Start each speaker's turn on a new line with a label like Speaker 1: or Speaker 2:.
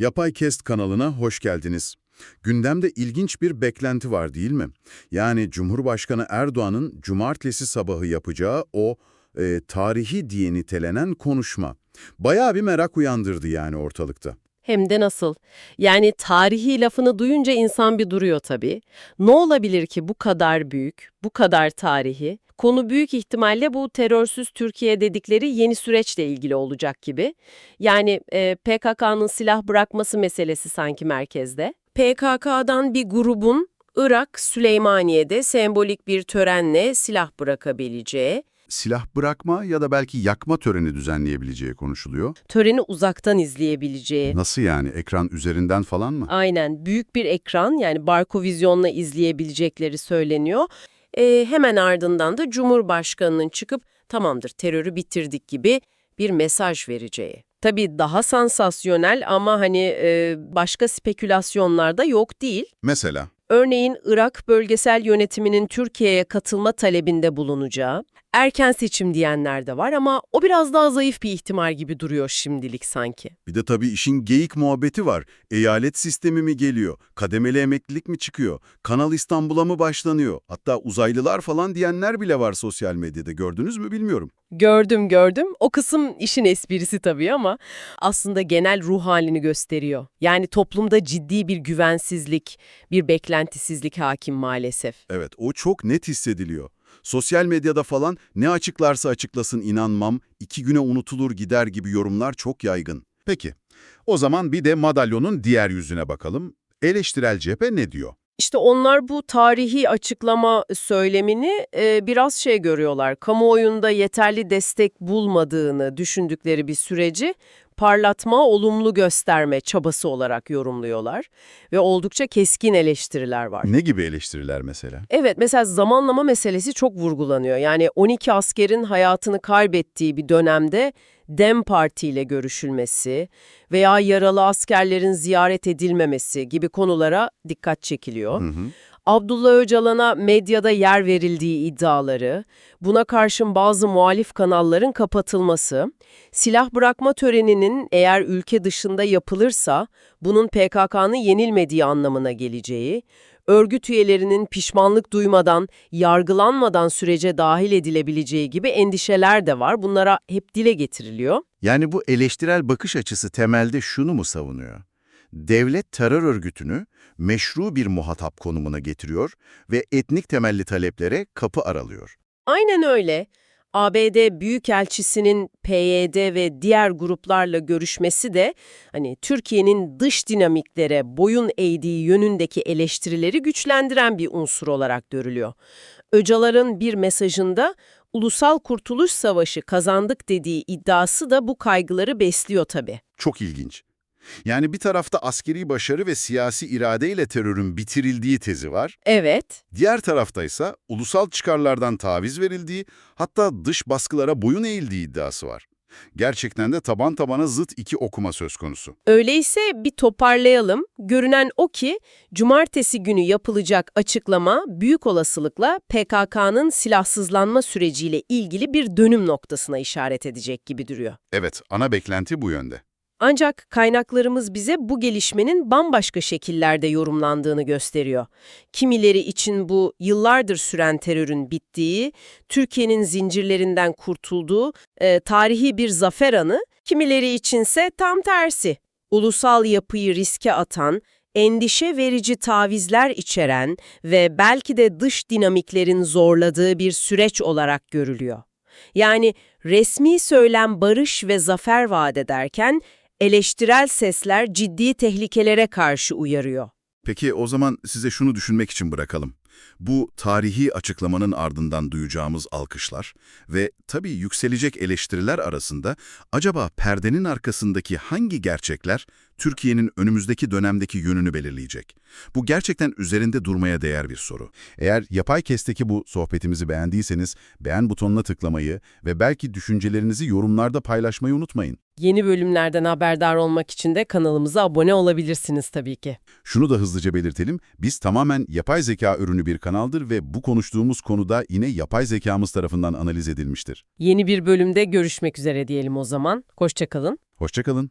Speaker 1: Yapay Kest kanalına hoş geldiniz. Gündemde ilginç bir beklenti var değil mi? Yani Cumhurbaşkanı Erdoğan'ın cumartesi sabahı yapacağı o e, tarihi diye nitelenen konuşma. Bayağı bir merak uyandırdı yani ortalıkta.
Speaker 2: Hem de nasıl? Yani tarihi lafını duyunca insan bir duruyor tabii. Ne olabilir ki bu kadar büyük, bu kadar tarihi? Konu büyük ihtimalle bu terörsüz Türkiye dedikleri yeni süreçle ilgili olacak gibi. Yani e, PKK'nın silah bırakması meselesi sanki merkezde. PKK'dan bir grubun Irak, Süleymaniye'de sembolik bir törenle silah bırakabileceği,
Speaker 3: silah bırakma ya da belki yakma töreni düzenleyebileceği konuşuluyor.
Speaker 2: töreni uzaktan izleyebileceği.
Speaker 3: Nasıl yani? Ekran üzerinden falan mı?
Speaker 2: Aynen büyük bir ekran yani Barkovizyon'la izleyebilecekleri söyleniyor. Ee, hemen ardından da Cumhurbaşkanı'nın çıkıp tamamdır terörü bitirdik gibi bir mesaj vereceği. Tabii daha sansasyonel ama hani e, başka spekülasyonlar da yok değil.
Speaker 3: Mesela
Speaker 2: Örneğin Irak bölgesel yönetiminin Türkiye'ye katılma talebinde bulunacağı, erken seçim diyenler de var ama o biraz daha zayıf bir ihtimal gibi duruyor şimdilik sanki.
Speaker 1: Bir de tabii işin geyik muhabbeti var. Eyalet sistemi mi geliyor? Kademeli emeklilik mi çıkıyor? Kanal İstanbul'a mı başlanıyor? Hatta uzaylılar falan diyenler bile var sosyal medyada. Gördünüz mü bilmiyorum.
Speaker 2: Gördüm gördüm. O kısım işin esprisi tabii ama aslında genel ruh halini gösteriyor. Yani toplumda ciddi bir güvensizlik, bir beklentisizlik hakim maalesef.
Speaker 1: Evet, o çok net hissediliyor. Sosyal medyada falan ne açıklarsa açıklasın inanmam, iki güne unutulur gider gibi yorumlar çok yaygın.
Speaker 3: Peki, o zaman bir de madalyonun diğer yüzüne bakalım. Eleştirel cephe ne diyor?
Speaker 2: İşte onlar bu tarihi açıklama söylemini e, biraz şey görüyorlar. Kamuoyunda yeterli destek bulmadığını düşündükleri bir süreci parlatma, olumlu gösterme çabası olarak yorumluyorlar. Ve oldukça keskin eleştiriler var.
Speaker 3: Ne gibi eleştiriler mesela?
Speaker 2: Evet, mesela zamanlama meselesi çok vurgulanıyor. Yani 12 askerin hayatını kaybettiği bir dönemde DEM Parti ile görüşülmesi veya yaralı askerlerin ziyaret edilmemesi gibi konulara dikkat çekiliyor.
Speaker 3: Hı hı.
Speaker 2: Abdullah Öcalan'a medyada yer verildiği iddiaları, buna karşın bazı muhalif kanalların kapatılması, silah bırakma töreninin eğer ülke dışında yapılırsa bunun PKK'nın yenilmediği anlamına geleceği, örgüt üyelerinin pişmanlık duymadan, yargılanmadan sürece dahil edilebileceği gibi endişeler de var. Bunlara hep dile getiriliyor.
Speaker 4: Yani bu eleştirel bakış açısı temelde şunu mu savunuyor? Devlet terör örgütünü meşru bir muhatap konumuna getiriyor ve etnik temelli taleplere kapı aralıyor.
Speaker 2: Aynen öyle. ABD Büyükelçisi'nin PYD ve diğer gruplarla görüşmesi de hani Türkiye'nin dış dinamiklere boyun eğdiği yönündeki eleştirileri güçlendiren bir unsur olarak görülüyor. Öcalar'ın bir mesajında Ulusal Kurtuluş Savaşı kazandık dediği iddiası da bu kaygıları besliyor tabii.
Speaker 3: Çok ilginç. Yani bir tarafta askeri başarı ve siyasi iradeyle terörün bitirildiği tezi var.
Speaker 2: Evet,
Speaker 3: Diğer tarafta ise ulusal çıkarlardan taviz verildiği, hatta dış baskılara boyun eğildiği iddiası var. Gerçekten de taban tabana zıt iki okuma söz konusu.
Speaker 2: öyleyse bir toparlayalım. Görünen o ki cumartesi günü yapılacak açıklama büyük olasılıkla PKK'nın silahsızlanma süreciyle ilgili bir dönüm noktasına işaret edecek gibi duruyor.
Speaker 3: Evet, ana beklenti bu yönde.
Speaker 2: Ancak kaynaklarımız bize bu gelişmenin bambaşka şekillerde yorumlandığını gösteriyor. Kimileri için bu yıllardır süren terörün bittiği, Türkiye'nin zincirlerinden kurtulduğu e, tarihi bir zafer anı, kimileri içinse tam tersi. Ulusal yapıyı riske atan, endişe verici tavizler içeren ve belki de dış dinamiklerin zorladığı bir süreç olarak görülüyor. Yani resmi söylem barış ve zafer vaat ederken eleştirel sesler ciddi tehlikelere karşı uyarıyor.
Speaker 3: Peki o zaman size şunu düşünmek için bırakalım. Bu tarihi açıklamanın ardından duyacağımız alkışlar ve tabii yükselecek eleştiriler arasında acaba perdenin arkasındaki hangi gerçekler Türkiye'nin önümüzdeki dönemdeki yönünü belirleyecek? Bu gerçekten üzerinde durmaya değer bir soru. Eğer Yapay Kest'teki bu sohbetimizi beğendiyseniz beğen butonuna tıklamayı ve belki düşüncelerinizi yorumlarda paylaşmayı unutmayın.
Speaker 2: Yeni bölümlerden haberdar olmak için de kanalımıza abone olabilirsiniz tabii ki.
Speaker 3: Şunu da hızlıca belirtelim, biz tamamen yapay zeka ürünü bir kanaldır ve bu konuştuğumuz konuda yine yapay zekamız tarafından analiz edilmiştir.
Speaker 2: Yeni bir bölümde görüşmek üzere diyelim o zaman. Hoşçakalın.
Speaker 3: Hoşçakalın.